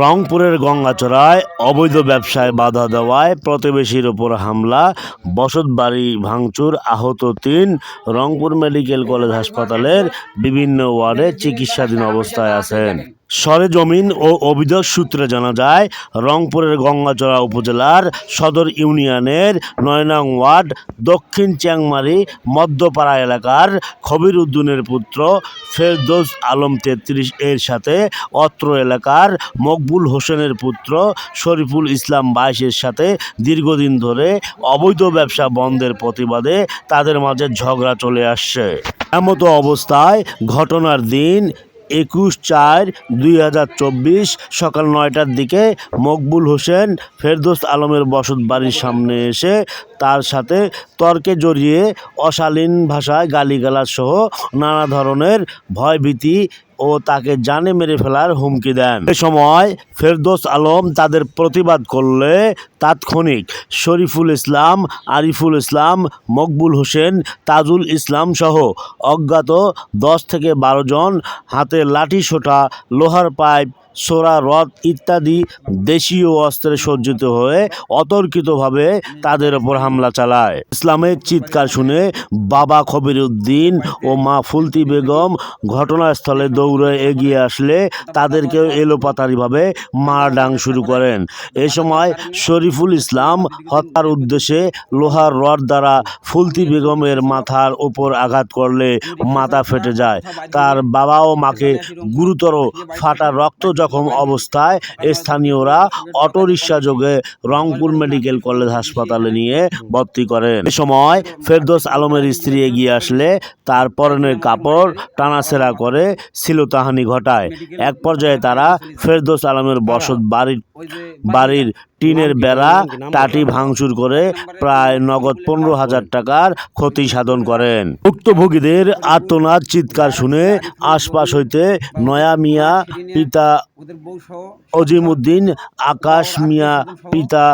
রংপুরের গঙ্গাচড়ায় অবৈধ ব্যবসায় বাধা দেওয়ায় প্রতিবেশীর ওপর হামলা বসত বাড়ি ভাঙচুর আহত তিন, রংপুর মেডিকেল কলেজ হাসপাতালের বিভিন্ন ওয়ার্ডে চিকিৎসাধীন অবস্থায় আছেন। সরেজমিন ও অভিযোগ সূত্রে জানা যায়, রংপুরের গঙ্গাচড়া উপজেলার সদর ইউনিয়নের নয় নং ওয়ার্ড, দক্ষিণ চ্যাংমারি, মধ্যপাড়া এলাকার খবির উদ্দিনের পুত্র ফেরদৌস আলম তেত্রিশ এর সাথে অত্র এলাকার মকবুল হোসেনের পুত্র শরীফুল ইসলাম বাইশের সাথে দীর্ঘদিন ধরে অবৈধ ব্যবসা বন্ধের প্রতিবাদে তাদের মাঝে ঝগড়া চলে আসছে। এমতো অবস্থায় ঘটনার দিন একুশ চার দুই হাজার চব্বিশ সকাল নয়টার দিকে মকবুল হোসেন ফেরদোস আলমের বসত বাড়ির সামনে এসে তার সাথে তর্কে জড়িয়ে অশালীন ভাষায় গালিগালাজ সহ নানা ধরনের ভয়ভীতি ও তাকে জানে মেরে ফেলার হুমকি দেন। এ সময় ফেরদোস আলম তাদের প্রতিবাদ করলে তাৎক্ষণিক শরীফুল ইসলাম, আরিফুল ইসলাম, মকবুল হোসেন, তাজুল ইসলাম সহ অজ্ঞাত দশ থেকে বারো জন হাতে লাঠি সোটা লোহার পাইপ সোরা রথ ইত্যাদি দেশীয় অস্ত্রে সজ্জিত হয়ে অতর্কিতভাবে তাদের ওপর হামলা চালায়। ইসলামের চিৎকার শুনে বাবা খবির উদ্দিন ও মা ফুলতি বেগম ঘটনাস্থলে দৌড়ে এগিয়ে আসলে তাদেরকেও এলোপাতারিভাবে মারডাং শুরু করেন। এ সময় শরীফুল ইসলাম হত্যার উদ্দেশ্যে লোহার রড দ্বারা ফুলতি বেগমের মাথার ওপর আঘাত করলে মাথা ফেটে যায়। তার বাবা ও মাকে গুরুতর ফাটা রক্ত জখম অবস্থায় স্থানীয়রা অটোরিকশা যোগে রংপুর মেডিকেল কলেজ হাসপাতালে নিয়ে ভর্তি করেন। এ সময় ফেরদোস আলমের স্ত্রী এগিয়ে আসলে তার পরনের কাপড় টানাছেড়া করে শিলতাহানি ঘটায়। এক পর্যায়ে তারা ফেরদোস আলমের বসত বাড়ির বাড়ির টিনের বেড়া টাটি ভাঙচুর করে প্রায় নগদ পনেরো হাজার টাকার ক্ষতি সাধন করেন। ভুক্তভোগীদের আত্মনাদ চিৎকার শুনে আশপাশ হইতে নয়া মিয়া পিতা অজিমুদ্দিন আকাশ মিয়া পিতা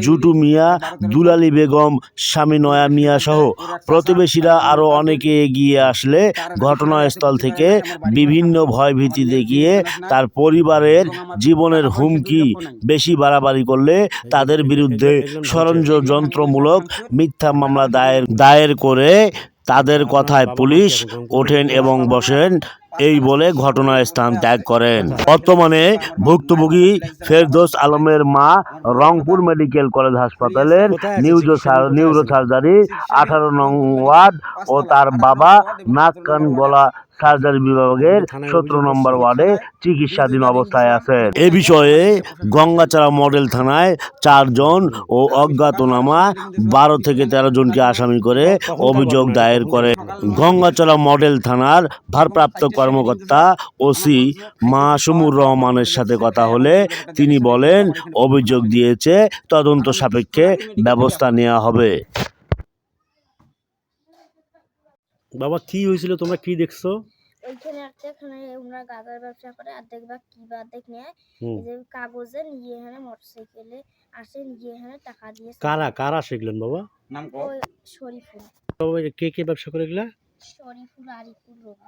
জুটু মিয়া দুলালী বেগম স্বামী নয়া মিয়া সহ প্রতিবেশীরা আরও অনেকে এগিয়ে আসলে ঘটনাস্থল থেকে বিভিন্ন ভয়ভীতি দেখিয়ে তার পরিবারের জীবনের হুমকি বেশি বাড়াবাড়ি করলে তাদের বিরুদ্ধে যন্ত্রমূলক মিথ্যা মামলা দায়ের দায়ের করে তাদের কথায় পুলিশ ওঠেন এবং বসেন। এই বলে ঘটনার স্থান ত্যাগ করেন। বর্তমানে ভুক্তভোগী ফেরদৌস আলমের মা রংপুর মেডিকেল কলেজ হাসপাতালের নিউরো নিউরো সার্জারি আঠারো নং ওয়ার্ড ও তার বাবা নাক কান গলা সার্জারি বিভাগের সতেরো নম্বর ওয়ার্ডে চিকিৎসাধীন অবস্থায় আছেন। এ বিষয়ে গঙ্গাচাড়া মডেল থানায় চারজন ও অজ্ঞাতনামা বারো থেকে তেরো জনকে আসামি করে অভিযোগ দায়ের করে গঙ্গাচড়া মডেল থানার ভারপ্রাপ্ত কর্মকর্তা ওসি মাসুমুর রহমানের সাথে কথা হলে তিনি বলেন অভিযোগ দিয়েছে তদন্ত সাপেক্ষে ব্যবস্থা নেওয়া হবে। বাবা কি হয়েছিল? তোমরা কি দেখছ? ওইখানে একটা এখানে ওনারা গাঁদার ব্যবসা করে অর্ধেক বা কি বা অর্ধেক নেয়। যে কাগজে নিয়ে এখানে মোটরসাইকেলে আসে নিয়ে এখানে টাকা দিয়ে কারা কারা শিখলেন বাবা? নাম কো শরীফুল। বাবা, কে কে ব্যবসা করে এগুলা? শরীফুল আরিফুল রবি।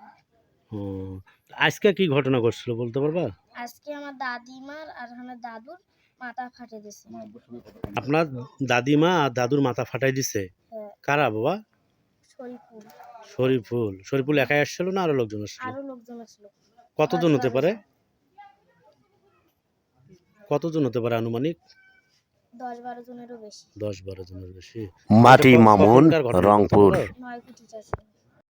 আজকে কি ঘটনা ঘটছিল বলতে পারবা? আজকে আমার দাদিমার আর আমার দাদুর মাথা ফাটে দিছে আপনার দাদিমা আর দাদুর মাথা ফাটাই দিছে? হ্যাঁ, কারা বাবা? শরীফুল। শরীফুল। শরীফুল একাই আসছিল না আরও লোকজন আসছিল? আরও লোকজন ছিল কতজন হতে পারে? কতজন হতে পারে আনুমানিক? দশ বারো জনেরও বেশি। দশ বারো জনের বেশি। মাটি মামুন রংপুর।